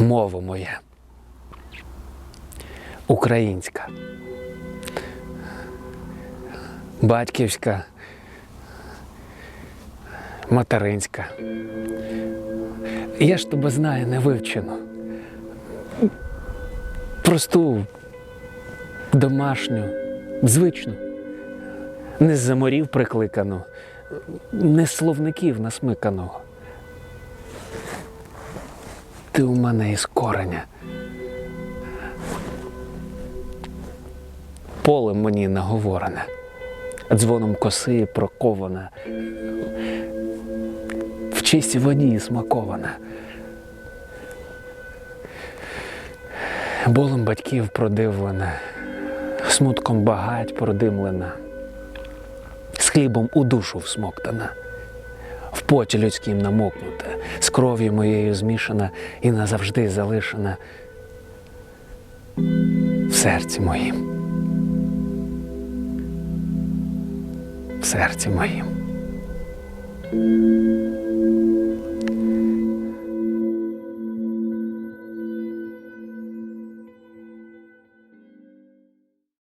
мова моя. Українська. Батьківська. Материнська. Я ж тебе знаю невивчено. Просту, домашню, звичну. Не з заморів прикликану, не з словників насмиканого. Ти у мене із кореня. Полем мені наговорене, дзвоном коси прокована, в чистій воді смакована. Болем батьків продивлена, смутком багать продимлена, з хлібом у душу всмоктана, поті людським намокнута, з кров'ю моєю змішана і назавжди залишена в серці моїм. В серці моїм.